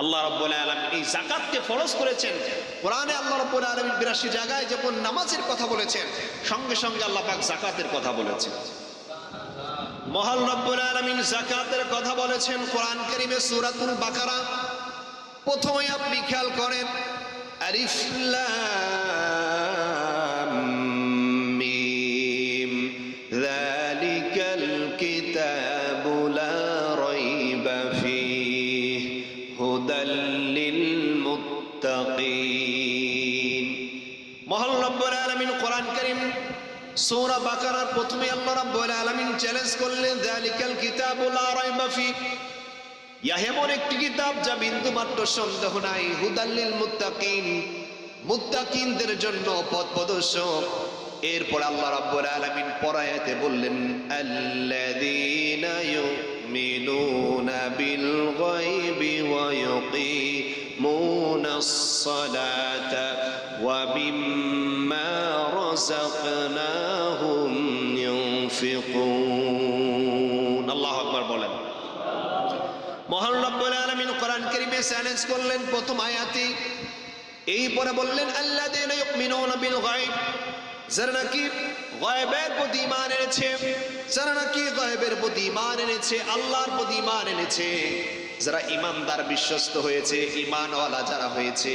আল্লাহ রব্বুল আলম এই জাকাতকে ফরজ করেছেন। কোরআনে আল্লাহ রব্বুল আলমীর বিরাশি জায়গায় যখন নামাজের কথা বলেছেন, সঙ্গে সঙ্গে আল্লাহ পাক জাকাতের কথা বলেছেন। মহান রব্বুল আলমিন জাকাতের কথা বলেছেন কোরআন করিমে সুরাতুল বাকারা। প্রথমে আপনি খেয়াল করেন সূরা বাকারার প্রথমে আল্লাহ রাব্বুল আলামিন চ্যালেঞ্জ করলেন, যালিকাল কিতাবু লা রাইবা ফীহ ইয়া এমন একটি কিতাব যা বিন্দু মাত্র সন্দেহ নাই। হুদাল্লিল মুত্তাকিন, মুত্তাকিনদের জন্য পথ প্রদর্শক। এরপর আল্লাহ রাব্বুল আলামিন পরায়াতে বললেন, আল্লাযীনা ইউমিনুনা বিল গায়বি ওয়া ইউকিমুনাস সালাতা ওয়া মিম্মা রাযাকনাহুম ইউনফিকুন আল্লাহু আকবার বলেন। মহান রব্বুল আলামিন কোরআন কারীমে চ্যালেঞ্জ করলেন প্রথম আয়াতে। এই পরে বললেন, আল্লাযীনা ইউমিনুনা বিল গায়ব। যারা নাকি গায়বের প্রতি ঈমান এনেছে, যারা নাকি গায়বের প্রতি ঈমান এনেছে, আল্লাহর প্রতি ঈমান এনেছে, যারা ঈমানদার বিশ্বস্ত হয়েছে, ঈমানওয়ালা যারা হয়েছে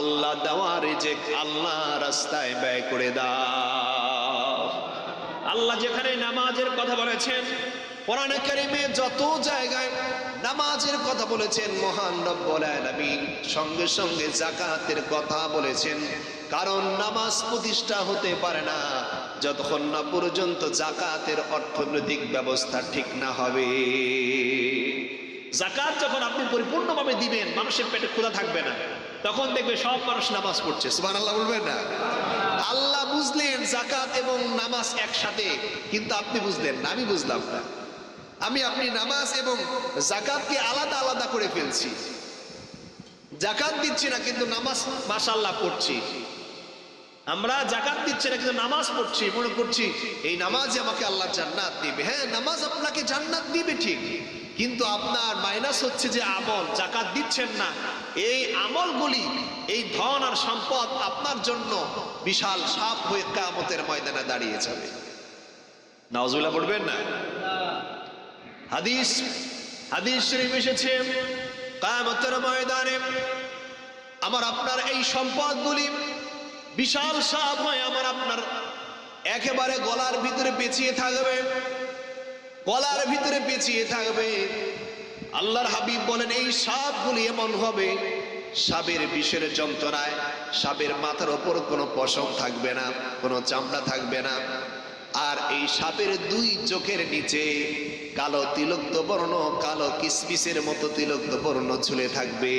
আল্লাহ দেওয়া রিজিক আল্লাহ রাস্তায় ব্যয় করে দাও। আল্লাহ যেখানে নামাজের কথা বলেছেন, কোরআনে কারিমে যত জায়গায় নামাজের কথা বলেছেন, মহান রব্বুল সঙ্গে সঙ্গে জাকাতের কথা বলেছেন। কারণ নামাজ প্রতিষ্ঠা হতে পারে না, যতক্ষণ না পর্যন্ত জাকাতের অর্থনৈতিক ব্যবস্থা ঠিক না হবে। জাকাত যখন আপনি পরিপূর্ণভাবে দিবেন, মানুষের পেটে ক্ষুধা থাকবে না। তখন দেখবে সব মানুষ নামাজ পড়ছে সুবহান আল্লাহ বলবেন না। আল্লাহ বুঝলেন জাকাত এবং নামাজ একসাথে, কিন্তু আপনি বুঝলেন না, আমি বুঝলাম না। আমি আপনি নামাজ এবং জাকাতকে আলাদা আলাদা করে ফেলছি। জাকাত দিচ্ছি না, কিন্তু নামাজ মাশাল্লাহ পড়ছি। আমরা জাকাত দিচ্ছি না, কিন্তু নামাজ পড়ছি, মনে করছি, এই নামাজে আমাকে আল্লাহ জান্নাত দিবে। হ্যাঁ নামাজ আপনাকে জান্নাত দিবে ঠিক, কিন্তু আপনার মাইনাস হচ্ছে যে আমল জাকাত দিচ্ছেন না এই আমলগুলি, এই ধন আর সম্পদ আপনার জন্য বিশাল সাপ হয়ে কামতের ময়দানে দাঁড়িয়ে যাবে। নাওজুল্লাহ পড়বেন না? হাদিস হাদিস শরীফ এসেছে কামতের ময়দানে আমার আপনার এই সম্পদগুলি বিশাল সাপ হয় আমার আপনার একেবারে গলার ভিতরে পেঁচিয়ে থাকবে, গলার ভিতরে পেঁচিয়ে থাকবে। আল্লাহর হাবিব বলেন, এই সাপগুলি এমন হবে, সাপের বিষের যন্ত্রণায়, সাপের মাথার ওপর কোনো পশম থাকবে না, কোনো চামড়া থাকবে না। আর এই সাপের দুই চোখের নিচে কালো তিলক্ত বর্ণ, কালো কিসমিসের মতো তিলক্ত বর্ণ ঝুলে থাকবে।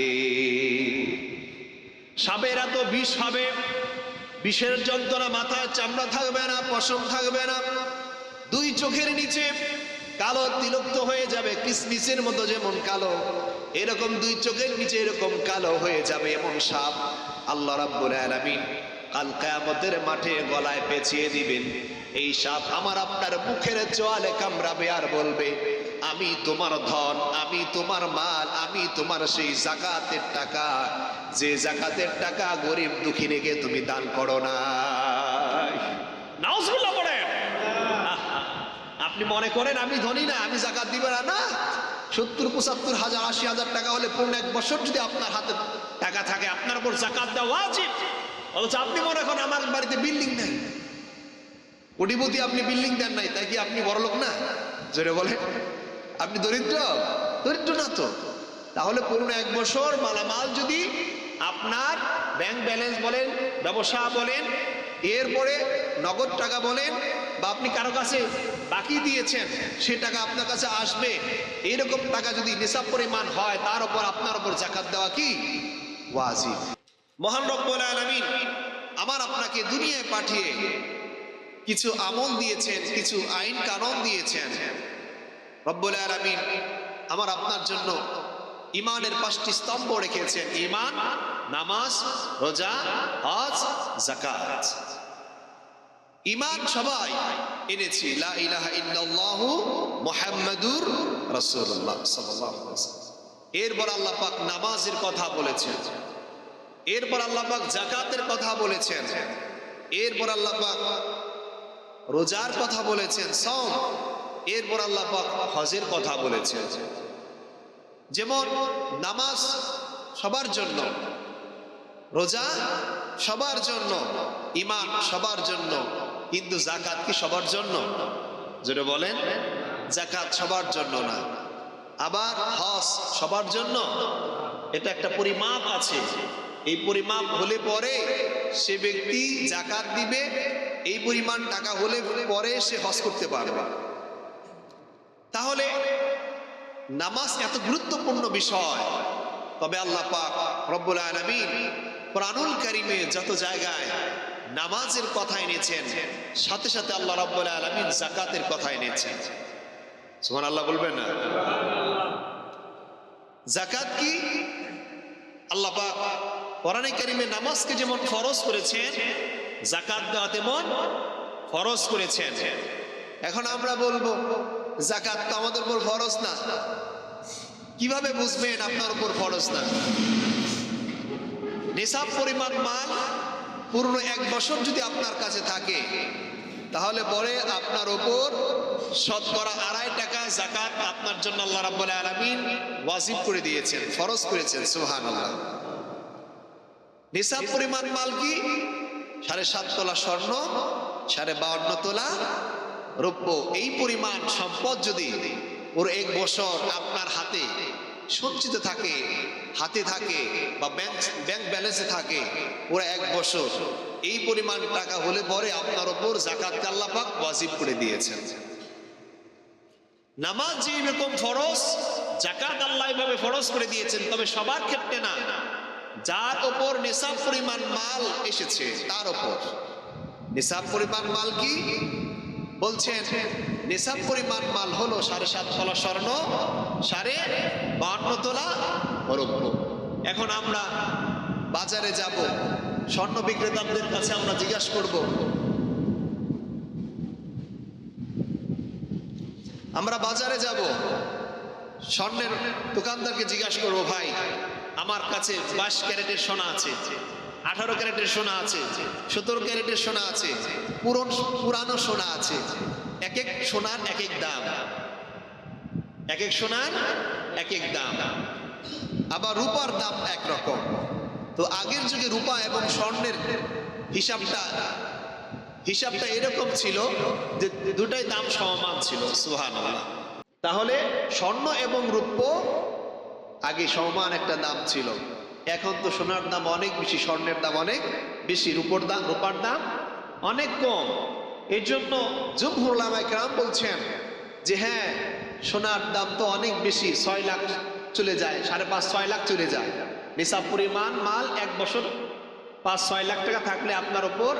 সাপের এত বিষ হবে, বিষের যন্ত্রণা মাথায় চামড়া থাকবে না, পশম থাকবে না। দুই চোখের নিচে কালো তিলুপ্ত হয়ে যাবে, কিসমিসের মতো যেমন কালো। এরকম দুই চোখের নিচে এরকম কালো হয়ে যাবে এমন সাপ। আল্লাহ রাব্বুল আলামিন কাল কিয়ামতের মাঠে গলায় পেঁচিয়ে দিবেন। এই সাপ আমার আপনার মুখের চোয়ালে কামড়াবে আর বলবে, আমি তোমার ধন, আমি তোমার মাল, আমি তোমার সেই জাকাতের টাকা। যে জাকাতের টাকা গরিব দুঃখী রেখে তুমি দান করো না। আপনি মনে করেন আমি ধনী না, আমি জাকাত দিব না? না। সত্তর, পঁচাত্তর, হাজার, আশি হাজার টাকা হলে পূর্ণ এক বছর যদি আপনার হাতে টাকা থাকে, আপনার উপর জাকাত দেওয়া উচিত অথচ আপনি মনে করেন আমার বাড়িতে বিল্ডিং নেই। কোটিপতি আপনি বিল্ডিং দেন নাই, তাই কি আপনি বড় লোক না? জোরে বলে আপনি দরিদ্র? দরিদ্র না তো। তাহলে পুরনো এক বছর মালামাল যদি আপনার ব্যাংক ব্যালেন্স বলেন, ব্যবসা বলেন, এরপরে নগদ টাকা বলেন বা আপনি কারও কাছে বাকি দিয়েছেন, সে টাকা আপনার কাছে আসবে। এইরকম টাকা যদি নিসাব পরিমাণ হয়, তার উপর আপনার উপর জাকাত দেওয়া কি? ওয়াজিব। মহান রব্বুল আলামিন আমার আপনাকে দুনিয়ায় পাঠিয়ে কিছু আমল দিয়েছেন, কিছু আইন কানুন দিয়েছেন। রব্বুল আলামিন আমার আপনার জন্য ইমানের পাঁচটি স্তম্ভ রেখেছেন। ইমান নামাজ, রোজা, হজ জাকাত ইমান সবাই এনেছি এরপর আল্লাহ পাক নামাজের কথা বলেছেন। এরপর আল্লাহ পাক জাকাতের কথা বলেছেন। এরপর আল্লাহ পাক রোজার কথা বলেছেন সম এরপর আল্লাহ পাক হজের কথা বলেছেন। যেমন নামাজ সবার জন্য, রোজা সবার জন্য ইমান সবার জন্য কিন্তু জাকাত কি সবার জন্য? যেটা বলেন জাকাত সবার জন্য না। আবার হস সবার জন্য? এটা একটা পরিমাপ আছে। এই পরিমাপ হলে পরে সে ব্যক্তি জাকাত দিবে, এই পরিমাণ টাকা হলে পরে সে হস করতে পারবে। তাহলে নামাজ এত গুরুত্বপূর্ণ বিষয়। তবে আল্লাহ পাক রব্বুল আলামিন কোরআনুল কারিমে যত জায়গায় নামাজের কথা এনেছেন, সাথে সাথে আল্লাহ রব্বুল আলামিন জাকাতের কথা এনেছেন। সুবহানাল্লাহ বলবেন না? জাকাত কি? আল্লাহ পাক কোরআনে কারিমে নামাজকে যেমন ফরজ করেছেন জাকাত দেওয়া তেমন ফরজ করেছেন। এখন আমরা বলব জাকাত তো আমাদের উপর ফরজ না। কীভাবে বুঝবেন আপনার উপর ফরজ না? নিসাব পরিমাণ মাল পুরনো এক বছর যদি আপনার কাছে থাকে, তাহলে পরে আপনার ওপর শতকরা আড়াই টাকা জাকাত আপনার জন্য আল্লাহ রাব্বুল আলামিন ওয়াজিব করে দিয়েছেন, ফরজ করেছেন, সুবহানাল্লাহ। নিসাব পরিমাণ মাল কি? সাড়ে সাত তোলা স্বর্ণ, সাড়ে বাউন্ন তোলা রৌপ্য। এই পরিমাণ সম্পদ যদি ওর এক বছর আপনার হাতে সঞ্চিত থাকে, হাতে থাকে বা ব্যাংক ব্যাংক ব্যালেন্সে থাকে, ওরা এক বছর। এই পরিমাণ টাকা হলে পরে আপনার ওপর জাকাত আল্লাপাক ওয়াজিব করে দিয়েছেন। নামাজ যে রকম ফরজ, জাকাত আল্লাহ এভাবে ফরজ করে দিয়েছেন, তবে সবার ক্ষেত্রে না। যার ওপর নেশাব পরিমাণ মাল এসেছে, তার ওপর। নেশাব পরিমাণ মাল কি? বলছেন নেশাব পরিমাণ মাল হলো সাড়ে সাত তোলা স্বর্ণ, সাড়ে বান্ন তোলা রৌপ্য এখন আমরা বাজারে যাব। স্বর্ণ বিক্রেতাদের কাছে আমরা জিজ্ঞাসা করব। আমরা বাজারে যাব। স্বর্ণের দোকানদারকে জিজ্ঞাসা করব, ভাই, আমার কাছে বাইশ ক্যারেটের সোনা আছে, আঠারো ক্যারেটের সোনা আছে, সতেরো ক্যারেটের সোনা আছে, পুরন পুরানো সোনা আছে এক এক সোনার এক এক দাম। এক এক সোনার এক এক দাম। আবার রূপার দাম এক রকম তো আগের যুগে রূপা এবং স্বর্ণের হিসাবটা হিসাবটা এরকম ছিল যে দুটাই দাম সমান ছিল সুহান তাহলে স্বর্ণ এবং রূপ্য আগে সমান একটা দাম ছিল। এখন তো সোনার দাম অনেক বেশি, স্বর্ণের দাম অনেক বেশি, রূপোর দাম, রূপার দাম অনেক কম। এর জন্য জুমহুরলামায় গ্রাম বলছেন যে হ্যাঁ সোনার দাম তো অনেক বেশি, ছয় লাখ চলে যায়, সাড়ে পাঁচ, ছয় লাখ চলে যায়। নিসাব পরিমাণ মাল এক বছর পাঁচ, ছয় লাখ টাকা থাকলে আপনার ওপর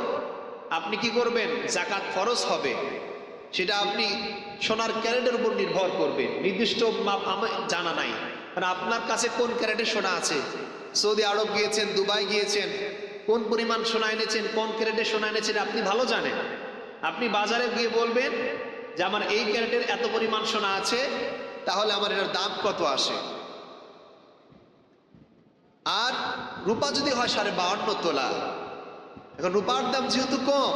আপনি কি করবেন? জাকাত ফরজ হবে। সেটা আপনি সোনার ক্যারেটের উপর নির্ভর করবে। নির্দিষ্ট মাপ আমার জানা নাই। মানে আপনার কাছে কোন ক্যারেটের সোনা আছে? সৌদি আরব গিয়েছেন, দুবাই গিয়েছেন, কোন পরিমাণ সোনা এনেছেন, কোন ক্যারেটের সোনা এনেছেন, আপনি ভালো জানেন। বাজারে গিয়ে বলবেন যে আমার এই ক্যারেটের এত পরিমাণ সোনা আছে, তাহলে আমার এটার দাম কত আসে? আর রূপা যদি হয় সাড়ে বাহান্ন তোলা। এখন রূপার দাম যেহেতু কম,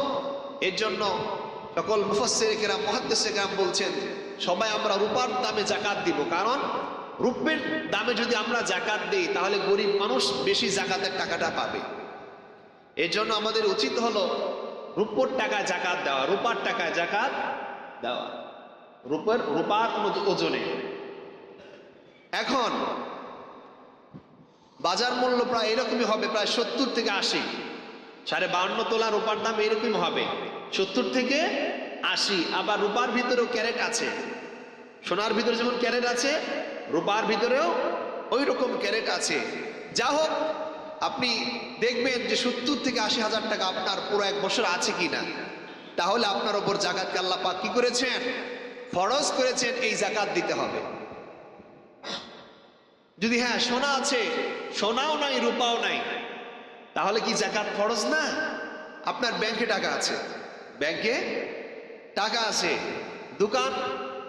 এর জন্য সকল মুফাসের কেরাম মহাদ্দেশে কেরাম বলছেন, সবাই আমরা রূপার দামে জাকাত দিব। কারণ রূপের দামে যদি আমরা জাকাত দিই, তাহলে গরিব মানুষ বেশি জাকাতের টাকাটা পাবে। এর জন্য আমাদের উচিত হলো রূপোর টাকায় জাকাত দেওয়া, রূপার টাকায় জাকাত দেওয়া। রূপের রূপার ওজনে। এখন, বাজার মূল্য প্রায় এরকমই হবে, প্রায় সত্তর থেকে আশি। সাড়ে বাউন্ন তোলা রূপার দাম এরকম হবে। সত্তর থেকে আশি, আবার রূপার ভিতরেও ক্যারেট আছে। সোনার ভিতরে যেমন ক্যারেট আছে, রূপার ভিতরেও ওই রকম ক্যারেট আছে। যা হোক আপনি দেখবেন যে সত্তর থেকে আশি হাজার টাকা আপনার পুরো এক বছর আছে কিনা। তাহলে আপনার ওপর জাকাত আল্লাহ পাক কি করেছেন? ফরজ করেছেন, এই জাকাত দিতে হবে। যদি হ্যাঁ সোনা আছে, সোনাও নাই, রূপাও নাই, তাহলে কি জাকাত ফরজ না? আপনার ব্যাংকে টাকা আছে। ব্যাংকে টাকা আছে। দোকান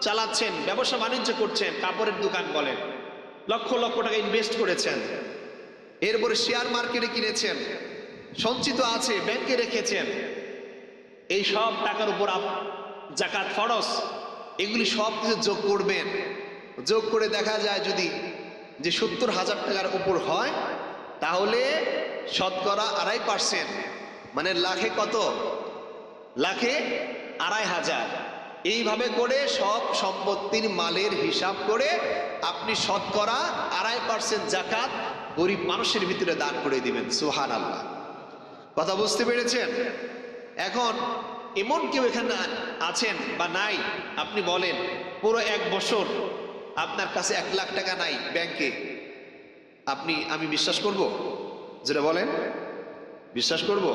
চালাচ্ছেন, ব্যবসা বাণিজ্য করছেন, কাপড়ের দোকান বলেন। লক্ষ লক্ষ টাকা ইনভেস্ট করেছেন। এরপরে শেয়ার মার্কেটে কিনেছেন, সঞ্চিত আছে, ব্যাংকে রেখেছেন। এই সব টাকার উপর জাকাত ফরস এগুলি সব কিছু যোগ করবেন। যোগ করে দেখা যায় যদি যে সত্তর হাজার টাকার উপর হয়, তাহলে শতকরা আড়াই পার্সেন্ট মানে লাখে কত? লাখে আড়াই হাজার। এইভাবে করে সব সম্পত্তির মালের হিসাব করে আপনি শতকরা আড়াই পার্সেন্ট জাকাত গরিব মানুষের ভিতরে দান করে দিবেন সুহান আল্লাহ কথা বুঝতে পেরেছেন? এখন এমন কেউ এখানে আছেন বা নাই, আপনি বলেন, পুরো এক বছর আপনার কাছে এক লাখ টাকা নাই ব্যাংকে। আপনি, আমি বিশ্বাস করব? যেটা বলেন, বিশ্বাস করব?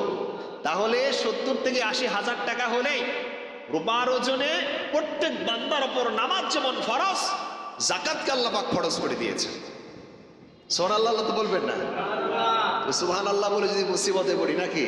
তাহলে সত্তর থেকে আশি হাজার টাকা হলেই রূপার ওজনে প্রত্যেক বান্দার ওপর নামাজ যেমন ফরজ জাকাত কাল্লাপাক ফরজ করে দিয়েছে সোহান আল্লাহ তো বলবেন না। সুহান আল্লাহ বলে যদি মুসিবতে পড়ি নাকি?